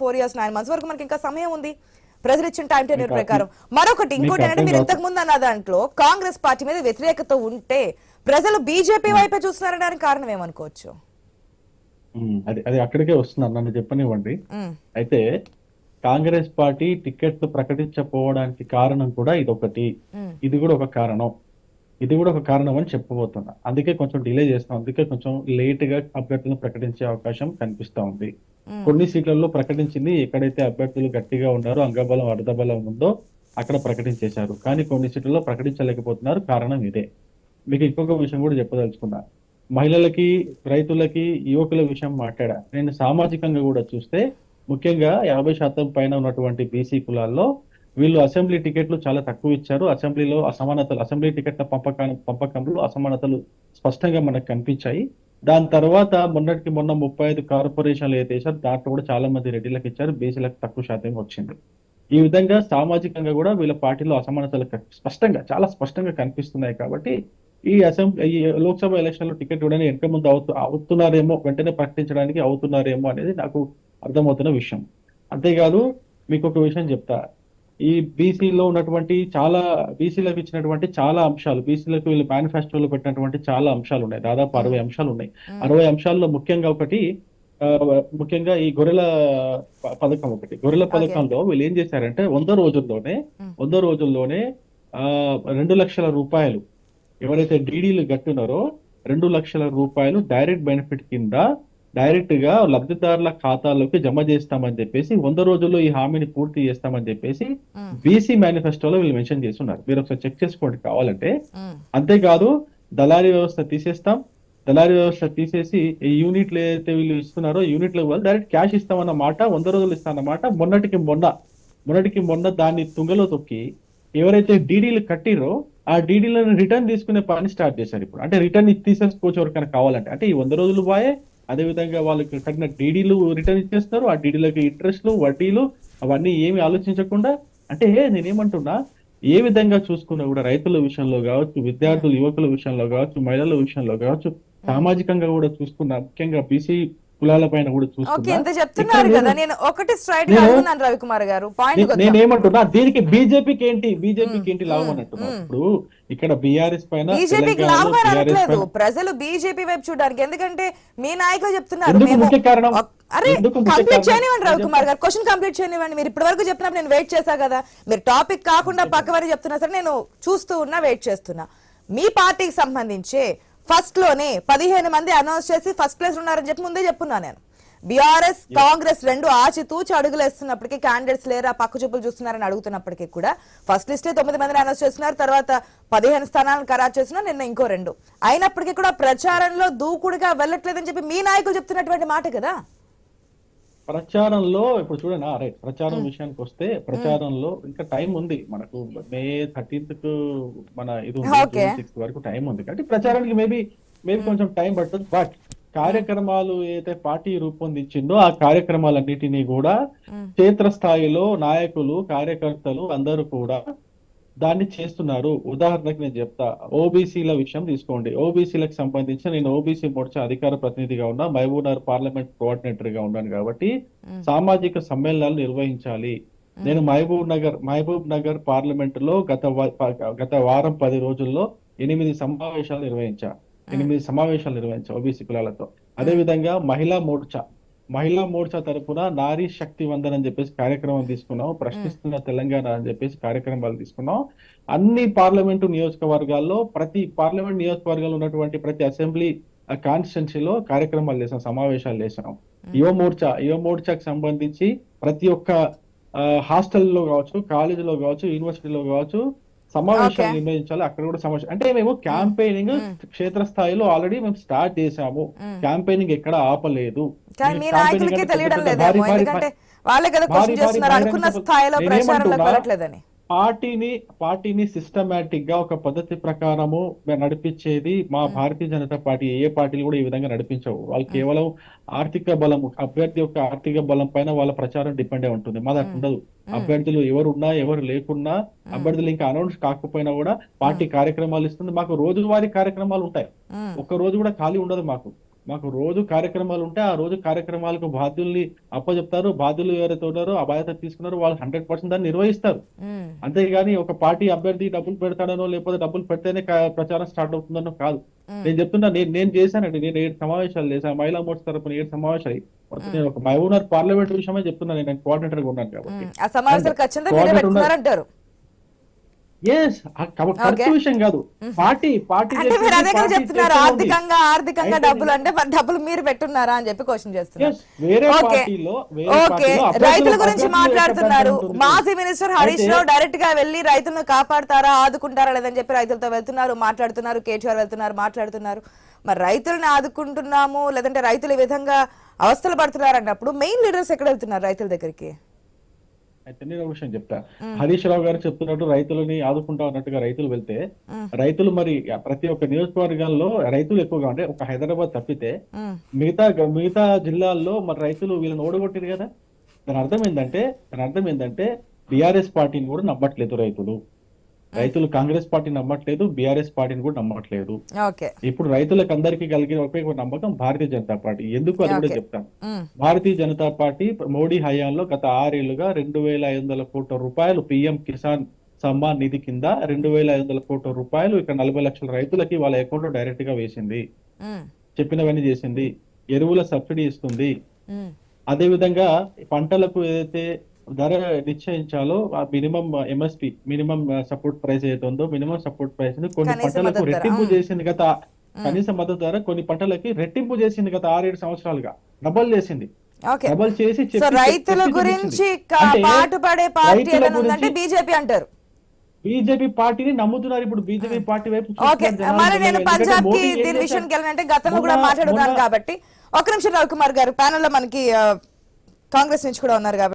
Four years nine months వరకు మనకి ఇంకా సమయం ఉంది. ప్రజలు ఇచ్చిన టైం టెన్యూర్ మీకు ప్రకారం. మరొకటి ఇంకోటి ఏంటంటే అర్థం మీరు. ఇంతకు ముందు అన్న దాంట్లో కాంగ్రెస్ పార్టీ మీద వ్యతిరేకత ఉంటే ప్రజలు బీజేపీ వైపే చూస్తున్నారనడానికి కారణం ఏమనుకోవచ్చు? అది అది అక్కడికే వస్తున్నాను నన్ను చెప్పనివ్వండి. అయితే కాంగ్రెస్ పార్టీ టికెట్లు ప్రకటించకపోవడానికి కారణం కూడా ఇదొకటి. ఉమ్, ఇది కూడా ఒక కారణం. ఇది కూడా ఒక కారణం అని చెప్పబోతున్నా. అందుకే కొంచెం డిలే చేస్తాం అందుకే కొంచెం లేట్గా అభ్యర్థులను ప్రకటించే అవకాశం కనిపిస్తా ఉంది. కొన్ని సీట్లలో ప్రకటించింది ఎక్కడైతే అభ్యర్థులు గట్టిగా ఉన్నారో అంగబలం అర్ధబలం ఉందో అక్కడ ప్రకటించేశారు. కానీ కొన్ని సీట్లలో ప్రకటించలేకపోతున్నారు కారణం ఇదే. మీకు ఇంకొక విషయం కూడా చెప్పదలుచుకున్నా. మహిళలకి రైతులకి యువకుల విషయం మాట్లాడా? నేను సామాజికంగా కూడా చూస్తే ముఖ్యంగా యాభై శాతం పైన ఉన్నటువంటి బీసీ కులాల్లో వీళ్ళు అసెంబ్లీ టికెట్లు చాలా తక్కువ ఇచ్చారు. అసెంబ్లీలో అసమానతలు అసెంబ్లీ టికెట్ల పంపకం పంపకంలో అసమానతలు స్పష్టంగా మనకు కనిపించాయి. దాని తర్వాత మొన్నటికి మొన్న ముప్పై ఐదు కార్పొరేషన్లు అయితే వేశారు దాంట్లో కూడా చాలా మంది రెడ్డిలకు ఇచ్చారు. బీసీలకు తక్కువ శాతం వచ్చింది. ఈ విధంగా సామాజికంగా కూడా వీళ్ళ పార్టీలో అసమానతలు క- స్పష్టంగా చాలా స్పష్టంగా కనిపిస్తున్నాయి కాబట్టి ఈ అసెంబ్లీ ఈ లోక్సభ ఎలక్షన్లో టికెట్ ఇవ్వడానికి వెనక ముందు అవుతు అవుతున్నారేమో వెంటనే ప్రకటించడానికి అవుతున్నారేమో అనేది నాకు అర్థమవుతున్న విషయం. అంతేకాదు మీకు ఒక విషయం చెప్తా. ఈ బీసీలో ఉన్నటువంటి చాలా బీసీలకు ఇచ్చినటువంటి చాలా అంశాలు బీసీలకు వీళ్ళు మేనిఫెస్టోలో పెట్టినటువంటి చాలా అంశాలు ఉన్నాయి. దాదాపు అరవై అంశాలు ఉన్నాయి. ఉమ్. అరవై అంశాల్లో ముఖ్యంగా ఒకటి ఆ, ముఖ్యంగా ఈ గొర్రెల పథకం ఒకటి. గొర్రెల పథకంలో వీళ్ళు ఏం చేశారంటే వంద రోజుల్లోనే ఉమ్. వంద రోజుల్లోనే ఆ రెండు లక్షల రూపాయలు ఎవరైతే డీడీలు కట్టున్నారో రెండు లక్షల రూపాయలు డైరెక్ట్ బెనిఫిట్ కింద డైరెక్ట్గా లబ్ధిదారుల ఖాతాలోకి జమ చేస్తామని చెప్పేసి వంద రోజుల్లో ఈ హామీని పూర్తి చేస్తామని చెప్పేసి బీసీ మేనిఫెస్టోలో వీళ్ళు మెన్షన్ చేస్తున్నారు. మీరు ఒకసారి చెక్ చేసుకోండి కావాలంటే. అంతేకాదు దళారీ వ్యవస్థ తీసేస్తాం. దళారీ వ్యవస్థ తీసేసి ఈ యూనిట్లు ఏదైతే వీళ్ళు ఇస్తున్నారో యూనిట్ల వాళ్ళు డైరెక్ట్ క్యాష్ ఇస్తామన్న మాట వంద రోజులు ఇస్తామన్నమాట మొన్నటికి మొన్న మొన్నటికి మొన్న దాన్ని తుంగలో తొక్కి ఎవరైతే డీడీలు కట్టిరో ఆ డీడీలను రిటర్న్ తీసుకునే పని స్టార్ట్ చేశారు ఇప్పుడు. అంటే రిటర్న్ తీసేసుకోవచ్చు ఎవరికైనా కావాలంటే. అంటే ఈ వంద రోజులు బాయే అదే విధంగా వాళ్ళకి కట్టిన డీడీలు రిటర్న్ ఇచ్చేస్తారు. ఆ డీడీలకి ఇంట్రెస్ట్లు వడ్డీలు అవన్నీ ఏమి ఆలోచించకుండా అంటే నేనేమంటున్నా ఏ విధంగా చూసుకున్నా కూడా రైతుల విషయంలో కావచ్చు విద్యార్థుల యువకుల విషయంలో కావచ్చు మహిళల విషయంలో కావచ్చు సామాజికంగా కూడా చూసుకున్నా ముఖ్యంగా బీసీ కులాల పైన కూడా రవికుమార్ గారు. నేనేమంటున్నా దీనికి బీజేపీకి ఏంటి బీజేపీకి ఏంటి లాభం మ్మ్, అని అంటున్నా? మ్మ్. ఇప్పుడు ఇక్కడ బీఆర్ఎస్ పైన బీజేపీకి లాభం అనట్లేదు ప్రజలు బీజేపీ వైపు చూడడానికి. ఎందుకంటే మీ నాయకులు చెప్తున్నారు. ముఖ్య కారణం? అరే కంప్లీట్? చేయనివ్వండి రవికుమార్ గారు. క్వశ్చన్ కంప్లీట్ చేయనివ్వండి. మీరు ఇప్పటి వరకు చెప్పినప్పుడు నేను వెయిట్ చేశా కదా. మీరు టాపిక్ కాకుండా పక్కవని చెప్తున్నా సరే నేను చూస్తూ ఉన్నా వెయిట్ చేస్తున్నా. మీ పార్టీకి సంబంధించి ఫస్ట్లోనే పదిహేను మంది అనౌన్స్ చేసి ఫస్ట్ ప్లేస్ ఉన్నారని చెప్పి ముందే చెప్పున్నా నేను. బీఆర్ఎస్ కాంగ్రెస్ రెండు ఆచితూచి అడుగులు వేస్తున్నప్పటికీ క్యాండిడేట్స్ లేరా పక్క చూపులు చూస్తున్నారని అడుగుతున్నప్పటికీ కూడా ఫస్ట్ లిస్టే తొమ్మిది మందిని అనౌన్స్ చేస్తున్నారు తర్వాత పదిహేను స్థానాలను ఖరారు చేస్తున్నారు నిన్న ఇంకో రెండు. అయినప్పటికీ కూడా ప్రచారంలో దూకుడుగా వెళ్ళట్లేదని చెప్పి మీ నాయకులు చెప్తున్నటువంటి మాట కదా? ప్రచారంలో ఇప్పుడు చూడండి అరే ప్రచారం విషయానికి వస్తే ప్రచారంలో ఇంకా టైం ఉంది మనకు మే థర్టీన్త్కు మన ఇది. సిక్స్త్ వరకు టైం ఉంది కాబట్టి ప్రచారానికి మేబీ మేబీ కొంచెం టైం పడుతుంది. బట్ కార్యక్రమాలు ఏదైతే పార్టీ రూపొందించిందో ఆ కార్యక్రమాలన్నిటినీ కూడా మ్మ్. క్షేత్రస్థాయిలో నాయకులు కార్యకర్తలు అందరూ కూడా దాన్ని చేస్తున్నారు. ఉదాహరణకి నేను చెప్తా. ఓబీసీల విషయం తీసుకోండి. ఓబీసీలకు సంబంధించి నేను ఓబీసీ మోర్చా అధికార ప్రతినిధిగా ఉన్నా మహబూబ్నగర్ పార్లమెంట్ కోఆర్డినేటర్గా ఉన్నాను కాబట్టి. సామాజిక సమ్మేళనాలు నిర్వహించాలి. నేను మహబూబ్ నగర్ మహబూబ్ నగర్ పార్లమెంట్లో గత గత వారం పది రోజుల్లో ఎనిమిది సమావేశాలు నిర్వహించా. ఎనిమిది సమావేశాలు నిర్వహించా ఓబీసీ కులాలతో. అదే విధంగా మహిళా మోర్చా. మహిళా మోర్చా తరపున నారీ శక్తి వందన్ అని చెప్పేసి కార్యక్రమం తీసుకున్నాం ప్రశ్నిస్తున్న తెలంగాణ అని చెప్పేసి కార్యక్రమాలు తీసుకున్నాం. అన్ని పార్లమెంటు నియోజకవర్గాల్లో ప్రతి పార్లమెంట్ నియోజకవర్గంలో ఉన్నటువంటి ప్రతి అసెంబ్లీ కాన్స్టిట్యున్సీలో కార్యక్రమాలు చేసాం సమావేశాలు చేసాం. యువ మోర్చా యువ మోర్చాకి సంబంధించి ప్రతి ఒక్క హాస్టల్లో కావచ్చు కాలేజీలో కావచ్చు యూనివర్సిటీలో కావచ్చు సమావేశాలు. నిర్వహించాలి అక్కడ కూడా సమావేశం. అంటే మేము క్యాంపెయినింగ్ క్షేత్రస్థాయిలో ఆల్రెడీ మేము స్టార్ట్ చేసాము మ్మ్. క్యాంపెయినింగ్ ఎక్కడ ఆపలేదు. తెలియడం వాళ్ళే కదా అనుకున్న స్థాయిలో? ప్రచారంలోకి వెళ్ళట్లేదని పార్టీని పార్టీని సిస్టమేటిక్గా ఒక పద్ధతి ప్రకారము నడిపించేది మా భారతీయ జనతా పార్టీ. ఏ పార్టీలు కూడా ఈ విధంగా నడిపించవు. వాళ్ళు కేవలం ఆర్థిక బలం అభ్యర్థి యొక్క ఆర్థిక బలం పైన వాళ్ళ ప్రచారం డిపెండ్ అయి ఉంటుంది మాది ఉండదు. అభ్యర్థులు ఎవరు ఉన్నా ఎవరు లేకున్నా అభ్యర్థులు ఇంకా అనౌన్స్ కాకపోయినా కూడా పార్టీ కార్యక్రమాలు ఇస్తుంది. మాకు రోజువారీ కార్యక్రమాలు ఉంటాయి. ఒక్క రోజు కూడా ఖాళీ ఉండదు మాకు. మాకు రోజు కార్యక్రమాలు ఉంటే ఆ రోజు కార్యక్రమాలకు బాధ్యుల్ని అప్పచెప్తారు బాధ్యులు ఎవరైతే ఉన్నారో ఆ బాధ్యత తీసుకున్నారో వాళ్ళు హండ్రెడ్ పర్సెంట్ దాన్ని నిర్వహిస్తారు. అంతేగాని ఒక పార్టీ అభ్యర్థి డబ్బులు పెడతాడనో లేకపోతే డబ్బులు పెడితేనే ప్రచారం స్టార్ట్ అవుతుందనో కాదు. నేను చెప్తున్నా నేను నేను చేశానండి. నేను ఏడు సమావేశాలు చేశాను మహిళా మోర్చా తరపున ఏడు సమావేశాలు. నేను ఒక మహబూబ్నగర్ పార్లమెంట్ విషయమే చెప్తున్నాను నేను కోఆర్డినేటర్గా ఉన్నాను కాబట్టి ఉమ్. ఆ సమావేశాలు ఖచ్చితంగా మీరే కోఆర్డినేటర్ పెట్టుకున్నారంటారు ఎస్ ఖర్చు విషయం కాదు. పార్టీ పార్టీ అంటే మీరు అదే కదా పార్టీ చెప్తున్నారు. ఆర్థికంగా ఆర్థికంగా డబ్బులు అంటే డబ్బులు మీరు పెట్టున్నారా అని చెప్పి క్వశ్చన్ చేస్తున్నారు. ఓకే రైతుల గురించి మాట్లాడుతున్నారు? మాజీ మినిస్టర్ హరీష్ రావు డైరెక్ట్గా వెళ్ళి రైతులను కాపాడతారా ఆదుకుంటారా లేదని చెప్పి రైతులతో వెళ్తున్నారు మాట్లాడుతున్నారు కేటీఆర్ వెళ్తున్నారు మాట్లాడుతున్నారు. మరి రైతులను ఆదుకుంటున్నాము లేదంటే రైతులు ఈ విధంగా అవస్థలు పడుతున్నారు అన్నప్పుడు మెయిన్ లీడర్స్ ఎక్కడ వెళ్తున్నారు రైతుల దగ్గరికి? అయితే నేను ఒక విషయం చెప్తా. హరీష్ రావు గారు చెప్తున్నట్టు రైతులని ఆదుకుంటా అన్నట్టుగా రైతులు వెళ్తే. రైతులు మరి ప్రతి ఒక్క నియోజకవర్గాల్లో రైతులు ఎక్కువగా అంటే ఒక హైదరాబాద్ తప్పితే మిగతా మిగతా జిల్లాల్లో మరి రైతులు వీళ్ళని ఓడగొట్టారు కదా? దాని అర్థం ఏంటంటే దాని అర్థం ఏంటంటే బీఆర్ఎస్ పార్టీని కూడా నమ్మట్లేదు రైతులు. రైతులు కాంగ్రెస్ పార్టీని నమ్మట్లేదు బీఆర్ఎస్ పార్టీని కూడా నమ్మట్లేదు. ఇప్పుడు రైతులకు అందరికీ కలిగిన ఒకే ఒక నమ్మకం భారతీయ జనతా పార్టీ. ఎందుకు అది కూడా. చెప్తాను. భారతీయ జనతా పార్టీ మోడీ హయాంలో గత ఆరేళ్ళుగా రెండు వేల ఐదు వందల కోట్ల రూపాయలు పిఎం కిసాన్ సమ్మాన్ నిధి కింద రెండు వేల ఐదు వందల కోట్ల రూపాయలు ఇక్కడ నలభై లక్షల రైతులకి వాళ్ళ అకౌంట్లో డైరెక్ట్గా వేసింది చెప్పినవన్నీ చేసింది. ఎరువుల సబ్సిడీ ఇస్తుంది. అదే విధంగా పంటలకు ఏదైతే ధర నిశ్చయించాలో ఆ minimum MSP minimum support price ఏదైతే ఉందో మినిమం సపోర్ట్ ప్రైస్ కొన్ని పంటలకు రెట్టింపు. చేసింది గత కనీస మద్దతు ధర కొన్ని పంటలకి రెట్టింపు చేసింది గత ఆరేడు సంవత్సరాలుగా. డబల్ చేసింది. డబల్ చేసి రైతుల. గురించి పాటుపడే పార్టీ బీజేపీ అంటారు. బీజేపీ పార్టీని నమ్ముతున్నారు ఇప్పుడు. బీజేపీ పార్టీ వైపు. మరి నేను పంజాబ్కి దీని? విషయానికి వెళ్ళాలంటే గతంలో కూడా మొన్న- కాబట్టి. ఒక నిమిషం రవికుమార్ గారు ప్యానెల్లో మనకి కాంగ్రెస్ నుంచి కూడా ఉన్నారు కాబట్టి.